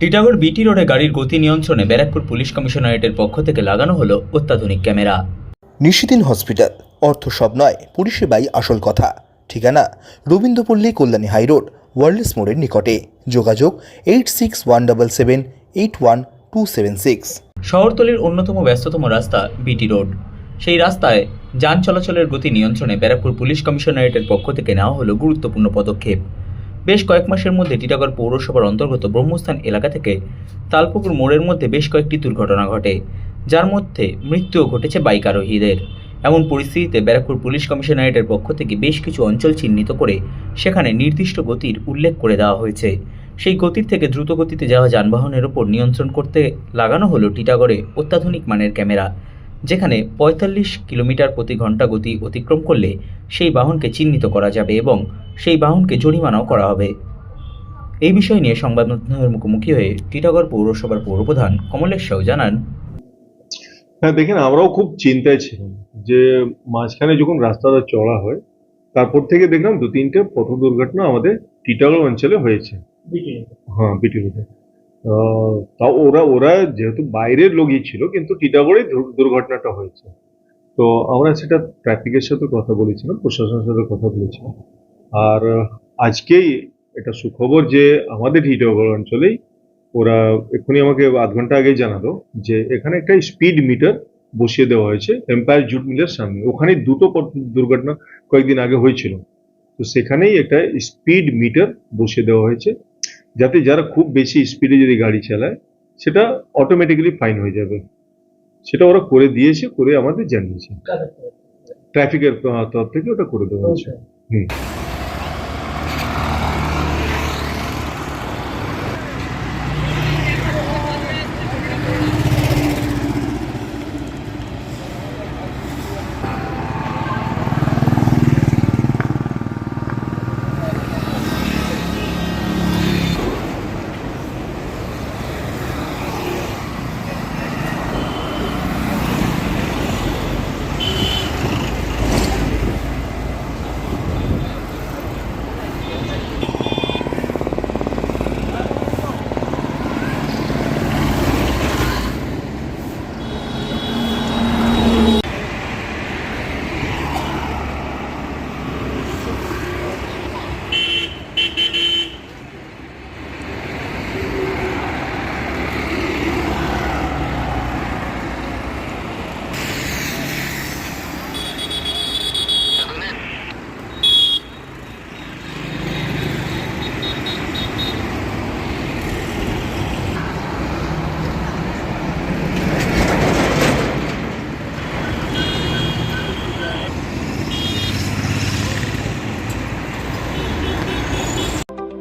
টিটাগড় বিটি রোডে গাড়ির গতি নিয়ন্ত্রণে ব্যারাকপুর পুলিশ কমিশনারেটের পক্ষ থেকে লাগানো হলো অত্যাধুনিক ক্যামেরা। নিশিদিন হসপিটাল অর্থ সব নয় পরিষেবাই আসল কথা। ঠিকানা রবীন্দ্রপল্লী কল্যাণী হাইরোড ওয়ার্ল্ডস মোড়ের নিকটে। যোগাযোগ eight six one double seven eight one two seven six. শহরতলির অন্যতম ব্যস্ততম রাস্তা বিটি রোড। সেই রাস্তায় যান চলাচলের গতি নিয়ন্ত্রণে ব্যারাকপুর পুলিশ কমিশনারেটের পক্ষ থেকে নেওয়া হলো গুরুত্বপূর্ণ পদক্ষেপ। বেশ কয়েক মাসের মধ্যে টিটাগড় পৌরসভার অন্তর্গত ব্রহ্মস্থান এলাকা থেকে তালপুকুর মোড়ের মধ্যে বেশ কয়েকটি দুর্ঘটনা ঘটে, যার মধ্যে মৃত্যুও ঘটেছে বাইক আরোহীদের। এমন পরিস্থিতিতে ব্যারাকপুর পুলিশ কমিশনারেটের পক্ষ থেকে বেশ কিছু অঞ্চল চিহ্নিত করে সেখানে নির্দিষ্ট গতির উল্লেখ করে দেওয়া হয়েছে। সেই গতির থেকে দ্রুত গতিতে যাওয়া যানবাহনের ওপর নিয়ন্ত্রণ করতে লাগানো হলো টিটাগড়ে অত্যাধুনিক মানের ক্যামেরা। যেখানে পঁয়তাল্লিশ কিলোমিটার প্রতি ঘণ্টা গতি অতিক্রম করলে সেই বাহনকে চিহ্নিত করা যাবে এবং সেই বাহনকে জরিমানাও করা হবে। এই বিষয় নিয়ে সংবাদ মাধ্যমের মুখোমুখি হয়ে টিটাগড় পৌরসভার পৌরপ্রধান কমলেশ সাউ জানান। হ্যাঁ দেখেন আমরাও খুব চিন্তায় ছিলাম যে মাঝখানে যখন রাস্তাটা চড়া হয় তারপর থেকে দেখলাম দু তিনটে পথ দুর্ঘটনা আমাদের টিটাগড় অঞ্চলে হয়েছে। হ্যাঁ বিটি রোডে তাও ওরা ওরা যেহেতু বাইরের লোকই ছিল, কিন্তু টিটাগড়ে দুর- দুর্ঘটনাটা হয়েছে। তো আমরা সেটা ট্রাফিকের সাথে কথা বলেছিলাম, প্রশাসনের সাথে কথা বলেছিলাম। আর আজকেই এটা সুখবর যে আমাদের টিটাগড় অঞ্চলেই ওরা এক্ষুনি আমাকে আধ ঘণ্টা আগেই জানালো যে এখানে একটা স্পিড মিটার বসিয়ে দেওয়া হয়েছে এম্পায়ার জুট মিলের সামনে। ওখানে দুটো দুর্ঘটনা কয়েকদিন আগে হয়েছিল। তো সেখানেই একটা স্পিড মিটার বসিয়ে দেওয়া হয়েছে। যাতে যারা খুব বেশি স্পিডে যদি গাড়ি চালায় সেটা অটোমেটিক্যালি ফাইন হয়ে যাবে। সেটা ওরা করে দিয়েছে করে আমাদের জানিয়েছে। ট্রাফিকের তরফ থেকে? ওটা করে দেওয়া হয়েছে। হুম।